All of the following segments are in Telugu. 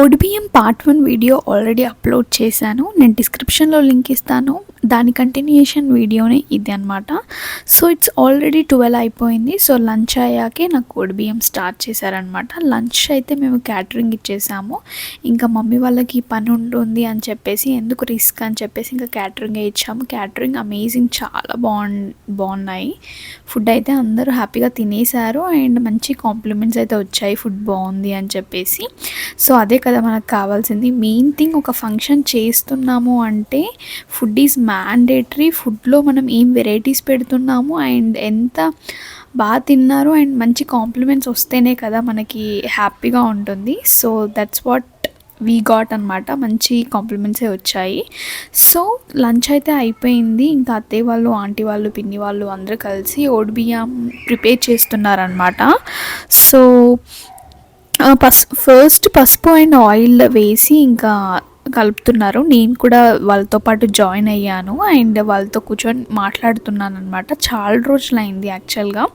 ఓడిబిఎం part one video already upload చేశాను. నేను డిస్క్రిప్షన్లో లింక్ ఇస్తాను. దాని కంటిన్యూషన్ వీడియోనే ఇది అనమాట సో ఇట్స్ ఆల్రెడీ ట్వెల్వ్ అయిపోయింది. సో లంచ్ అయ్యాకే నాకు బియ్యం స్టార్ట్ చేశారనమాట లంచ్ అయితే మేము క్యాటరింగ్ ఇచ్చేసాము. ఇంకా మమ్మీ వాళ్ళకి పని ఉంటుంది అని చెప్పేసి ఎందుకు రిస్క్ అని చెప్పేసి ఇంకా క్యాటరింగ్ ఇచ్చాము. క్యాటరింగ్ అమేజింగ్ చాలా బాగు బాగున్నాయి. ఫుడ్ అయితే అందరూ హ్యాపీగా తినేశారు. అండ్ మంచి కాంప్లిమెంట్స్ అయితే వచ్చాయి. ఫుడ్ బాగుంది అని చెప్పేసి. సో అదే కదా మనకు కావాల్సింది. మెయిన్ థింగ్ ఒక ఫంక్షన్ చేస్తున్నాము అంటే ఫుడ్ ఈజ్ మ్యాండేటరీ ఫుడ్లో మనం ఏం వెరైటీస్ పెడుతున్నాము అండ్ ఎంత బాగా తిన్నారు అండ్ మంచి కాంప్లిమెంట్స్ వస్తేనే కదా మనకి హ్యాపీగా ఉంటుంది. So that's what we got అనమాట మంచి కాంప్లిమెంట్సే వచ్చాయి. సో లంచ్ అయితే అయిపోయింది. ఇంకా అత్తయ్య వాళ్ళు ఆంటీ వాళ్ళు పిన్ని వాళ్ళు అందరూ కలిసి ఓడి బియ్యం ప్రిపేర్ చేస్తున్నారనమాట సో పస్ ఫస్ట్ పసుపు అండ్ ఆయిల్ వేసి ఇంకా కలుపుతున్నారు. నేను కూడా వాళ్ళతో పాటు జాయిన్ అయ్యాను. అండ్ వాళ్ళతో కూర్చొని మాట్లాడుతున్నాను అనమాట చాలా రోజులైంది యాక్చువల్గా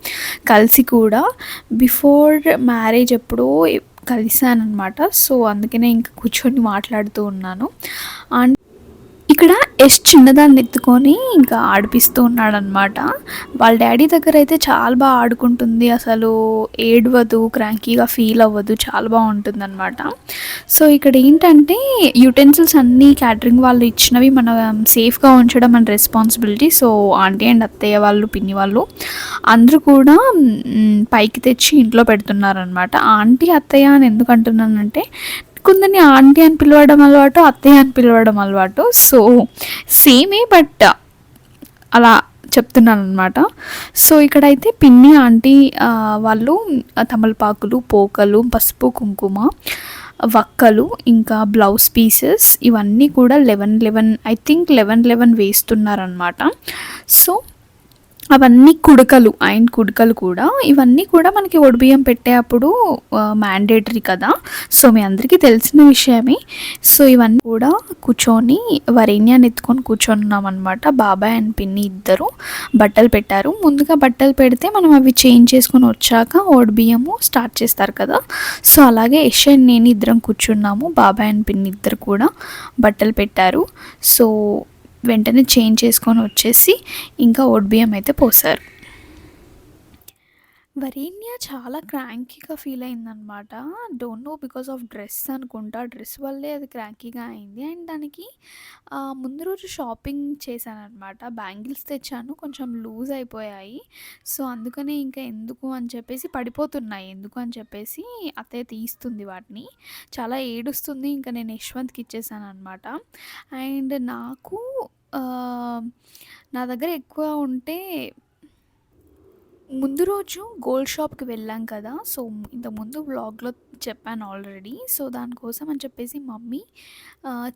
కలిసి కూడా. బిఫోర్ మ్యారేజ్ ఎప్పుడో కలిసానమాట సో అందుకనే ఇంకా కూర్చొని మాట్లాడుతూ ఉన్నాను. అండ్ ఇక్కడ ఎస్ చిన్నదాన్ని ఎత్తుకొని ఇంకా ఆడిపిస్తూ ఉన్నాడనమాట వాళ్ళ డాడీ దగ్గర అయితే చాలా బాగా ఆడుకుంటుంది. అసలు ఏడవదు క్రాంకీగా ఫీల్ అవ్వదు. చాలా బాగుంటుంది అనమాట సో ఇక్కడ ఏంటంటే యూటెన్సిల్స్ అన్నీ క్యాటరింగ్ వాళ్ళు ఇచ్చినవి మనం సేఫ్గా ఉంచడం మన రెస్పాన్సిబిలిటీ. సో ఆంటీ అండ్ అత్తయ్య వాళ్ళు పిన్ని వాళ్ళు అందరూ కూడా పైకి తెచ్చి ఇంట్లో పెడుతున్నారనమాట ఆంటీ అత్తయ్య అని ఎందుకు అంటున్నానంటే కొందరిని ఆంటీ అని పిలవడం అలవాటు అత్తయ్య అని పిలవడం అలవాటు. సో సేమే బట్ అలా చెప్తున్నాను అనమాట సో ఇక్కడైతే పిన్ని ఆంటీ వాళ్ళు తమలపాకులు పోకలు పసుపు కుంకుమ వక్కలు ఇంకా బ్లౌజ్ పీసెస్ ఇవన్నీ కూడా eleven eleven I think eleven eleven వేస్తున్నారనమాట so అవన్నీ కుడకలు అండ్ కుడకలు కూడా. ఇవన్నీ కూడా మనకి ఒడిబియ్యం పెట్టేటప్పుడు మ్యాండేటరీ కదా. సో మీ అందరికీ తెలిసిన విషయమే. సో ఇవన్నీ కూడా కూర్చొని వరేణ్యాన్ని ఎత్తుకొని కూర్చొని అనమాట బాబాయ్ అండ్ పిన్ని ఇద్దరు బట్టలు పెట్టారు. ముందుగా బట్టలు పెడితే మనం అవి చేంజ్ చేసుకొని వచ్చాక ఓడిబియ్యము స్టార్ట్ చేస్తారు కదా. సో అలాగే యశ్ అండ్ నేను ఇద్దరం కూర్చున్నాము. బాబాయ్ అండ్ పిన్ని ఇద్దరు కూడా బట్టలు పెట్టారు. సో వెంటనే చేంజ్ చేసుకొని వచ్చేసి ఇంకా ఓట్ బియ్యం అయితే పోసారు. వరేణ్య చాలా క్రాంకీగా ఫీల్ అయిందనమాట. Don't know because of dress అనుకుంటా. డ్రెస్ వల్లే అది క్రాంకీగా అయింది. అండ్ దానికి ముందు రోజు షాపింగ్ చేశానమాట బ్యాంగిల్స్ తెచ్చాను. కొంచెం లూజ్ అయిపోయాయి. సో అందుకనే ఇంకా ఎందుకు అని చెప్పేసి పడిపోతున్నాయి. ఎందుకు అని చెప్పేసి అత్తయ్య తీస్తుంది వాటిని. చాలా ఏడుస్తుంది. ఇంకా నేను యశ్వంత్కి ఇచ్చేసాను అనమాట అండ్ నాకు నా దగ్గర ఎక్కువ ఉంటే ముందు రోజు గోల్డ్ షాప్కి వెళ్ళాం కదా సో ఇంత ముందు వ్లాగ్లో చెప్పాను ఆల్రెడీ. సో దానికోసం అని చెప్పేసి మమ్మీ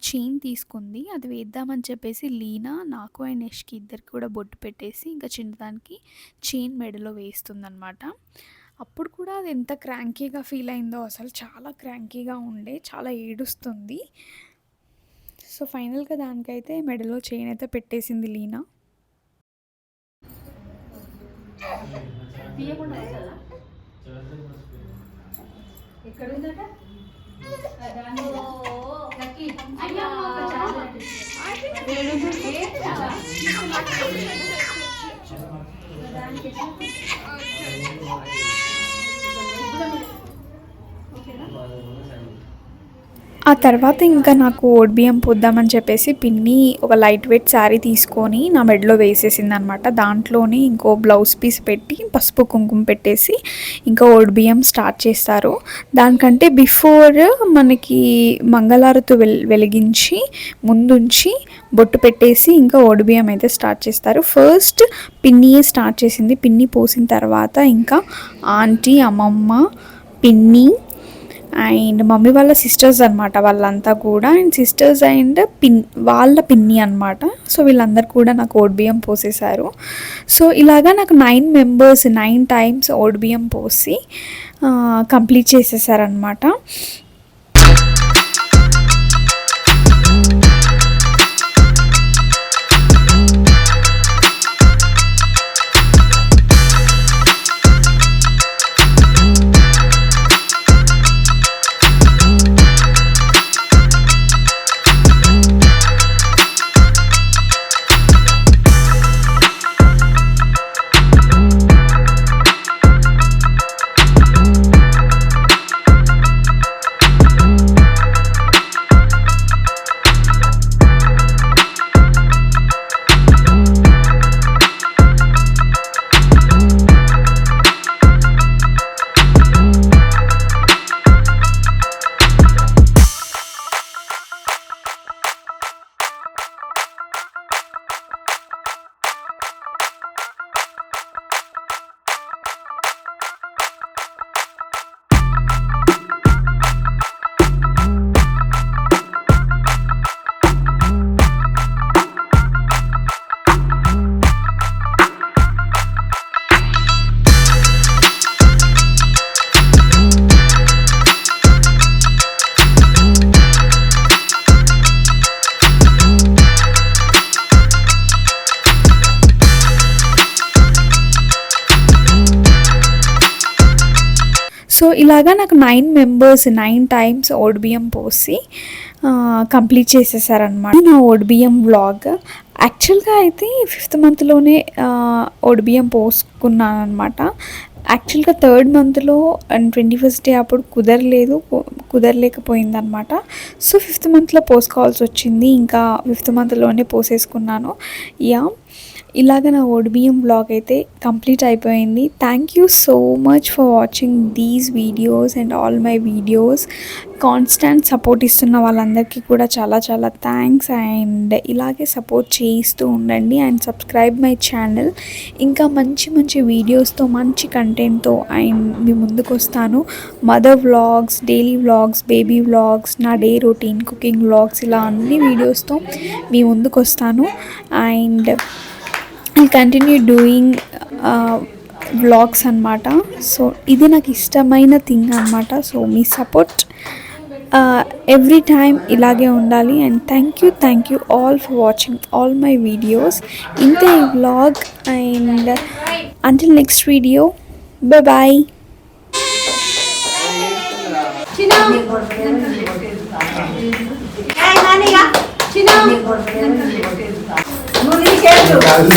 చైన్ తీసుకుంది. అది వేద్దామని చెప్పేసి లీనా నాకు అండ్ యష్కి ఇద్దరికి కూడా బొట్టు పెట్టేసి ఇంకా చిన్నదానికి చైన్ మెడలో వేస్తుందనమాట అప్పుడు కూడా అది ఎంత క్రాంకీగా ఫీల్ అయిందో అసలు చాలా క్రాంకీగా ఉండే చాలా ఏడుస్తుంది. సో ఫైనల్గా దానికైతే మెడలో చైన్ అయితే పెట్టేసింది లీనా. తీయకుండా ఉంటుందా ఎక్కడ ఉందట ఓకేనా? ఆ తర్వాత ఇంకా నాకు ఓడిబియ్యం పోద్దామని చెప్పేసి పిన్ని ఒక లైట్ వెయిట్ శారీ తీసుకొని నా మెడలో వేసేసింది అనమాట దాంట్లోనే ఇంకో బ్లౌజ్ పీస్ పెట్టి పసుపు కుంకుమ పెట్టేసి ఇంకా ఓడిబియ్యం స్టార్ట్ చేస్తారు. దానికంటే బిఫోర్ మనకి మంగళారతి వెల్ వెలిగించి ముందుంచి బొట్టు పెట్టేసి ఇంకా ఓడిబియ్యం అయితే స్టార్ట్ చేస్తారు. ఫస్ట్ పిన్నియే స్టార్ట్ చేసింది. పిన్ని పోసిన తర్వాత ఇంకా ఆంటీ అమ్మమ్మ పిన్ని అండ్ మమ్మీ వాళ్ళ సిస్టర్స్ అనమాట వాళ్ళంతా కూడా. అండ్ సిస్టర్స్ అండ్ పిన్ వాళ్ళ పిన్ని అనమాట సో వీళ్ళందరూ కూడా నాకు ఓడిబియ్యం పోసేశారు. సో ఇలాగా నాకు నైన్ మెంబర్స్ నైన్ టైమ్స్ ఓడిబియ్యం పోసి కంప్లీట్ చేసేసారనమాట సో ఇలాగా నాకు నైన్ మెంబర్స్ నైన్ టైమ్స్ ఓడిబిఎం పోసి కంప్లీట్ చేసేసారనమాట నా ఓడిబిఎం వ్లాగ్ యాక్చువల్గా అయితే ఫిఫ్త్ మంత్లోనే ఓడిబిఎం పోసుకున్నాను అనమాట యాక్చువల్గా థర్డ్ మంత్లో అండ్ ట్వంటీ ఫస్ట్ డే అప్పుడు కుదరలేదు కుదరలేకపోయింది అనమాట సో ఫిఫ్త్ మంత్లో పోసుకోవాల్సి వచ్చింది. ఇంకా ఫిఫ్త్ మంత్లోనే పోసేసుకున్నాను. యా ఇలాగ నా ఓడిబిఎం బ్లాగ్ అయితే కంప్లీట్ అయిపోయింది. Thank you so much for watching these videos and all my videos constant support ఇస్తున్న వాళ్ళందరికీ కూడా చాలా చాలా థ్యాంక్స్ అండ్ ఇలాగే సపోర్ట్ చేయిస్తూ ఉండండి అండ్ సబ్స్క్రైబ్ మై ఛానల్ ఇంకా మంచి మంచి వీడియోస్తో మంచి కంటెంట్తో అండ్ మీ ముందుకు వస్తాను. Mother vlogs daily vlogs baby vlogs నా డే రొటీన్ కుకింగ్ వ్లాగ్స్ ఇలా అన్ని వీడియోస్తో మీ ముందుకు వస్తాను. And I continue doing vlogs అనమాట సో ఇది నాకు ఇష్టమైన థింగ్ అనమాట సో మీ సపోర్ట్ ఎవ్రీ టైం ఇలాగే ఉండాలి. And thank you thank you all for watching all my videos. ఇంతే ఈ vlog. And until next video bye Bunu hiç gelmiyor. Yani,